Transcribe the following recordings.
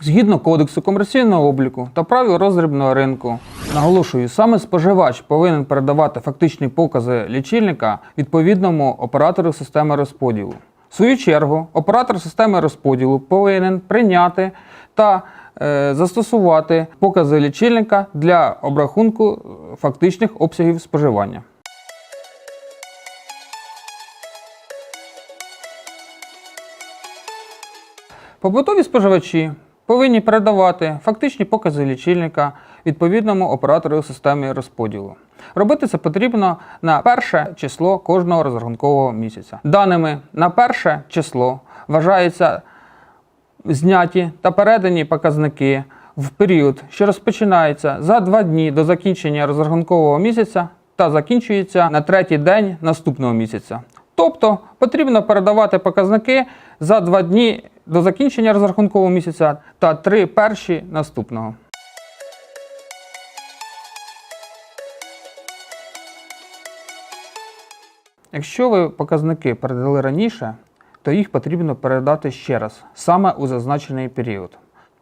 Згідно Кодексу комерційного обліку та правил роздрібного ринку, наголошую, саме споживач повинен передавати фактичні покази лічильника відповідному оператору системи розподілу. В свою чергу, оператор системи розподілу повинен прийняти та е, застосувати покази лічильника для обрахунку е, фактичних обсягів споживання. Побутові споживачі повинні передавати фактичні покази лічильника відповідному оператору системи розподілу. Робити це потрібно на перше число кожного розрахункового місяця. Даними на перше число вважаються зняті та передані показники в період, що розпочинається за два дні до закінчення розрахункового місяця та закінчується на третій день наступного місяця. Тобто потрібно передавати показники за два дні до закінчення розрахункового місяця та три перші наступного. Якщо ви показники передали раніше, то їх потрібно передати ще раз, саме у зазначений період.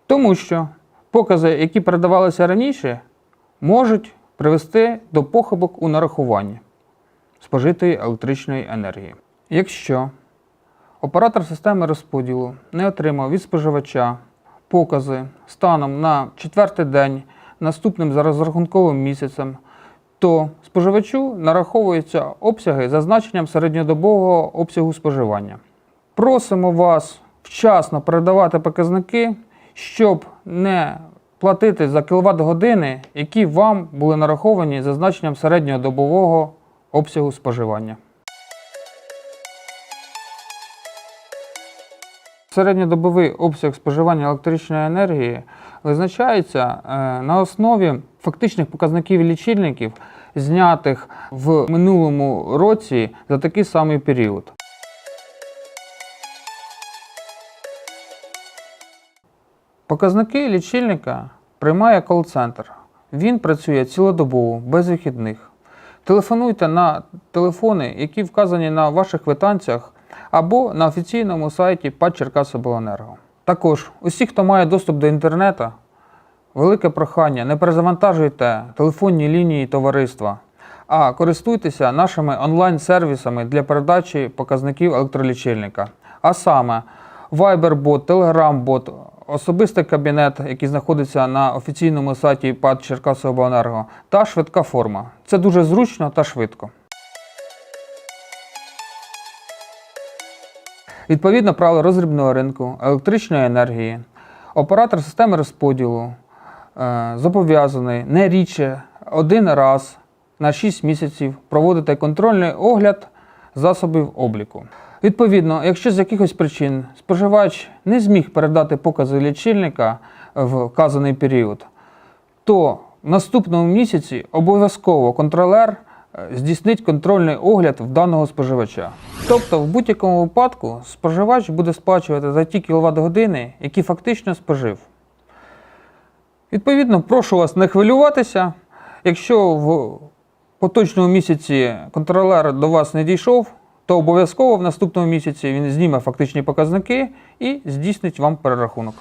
Тому що покази, які передавалися раніше, можуть привести до похибок у нарахуванні спожитої електричної енергії. Якщо оператор системи розподілу не отримав від споживача покази станом на четвертий день наступним за розрахунковим місяцем, то споживачу нараховуються обсяги за значенням середньодобового обсягу споживання. Просимо вас вчасно передавати показники, щоб не платити за кіловат години, які вам були нараховані за значенням середньодобового обсягу споживання. Середньодобовий обсяг споживання електричної енергії визначається е, на основі фактичних показників лічильників, знятих в минулому році за такий самий період. Показники лічильника приймає кол-центр. Він працює цілодобово, без вихідних. Телефонуйте на телефони, які вказані на ваших квитанціях або на офіційному сайті ПАД Черкасобленерго. Також усі, хто має доступ до інтернету, велике прохання, не перезавантажуйте телефонні лінії товариства, а користуйтеся нашими онлайн-сервісами для передачі показників електролічильника. А саме Viber-бот, Telegram-бот, особистий кабінет, який знаходиться на офіційному сайті ПАД Черкасобленерго, та швидка форма. Це дуже зручно та швидко. Відповідно правил роздрібного ринку електричної енергії, оператор системи розподілу е, зобов'язаний не рідше один раз на 6 місяців проводити контрольний огляд засобів обліку. Відповідно, якщо з якихось причин споживач не зміг передати покази лічильника в вказаний період, то в наступному місяці обов'язково контролер е, здійснить контрольний огляд в даного споживача. Тобто, в будь-якому випадку споживач буде сплачувати за ті кіловат години, які фактично спожив. Відповідно, прошу вас не хвилюватися. Якщо в поточному місяці контролер до вас не дійшов, то обов'язково в наступному місяці він зніме фактичні показники і здійснить вам перерахунок.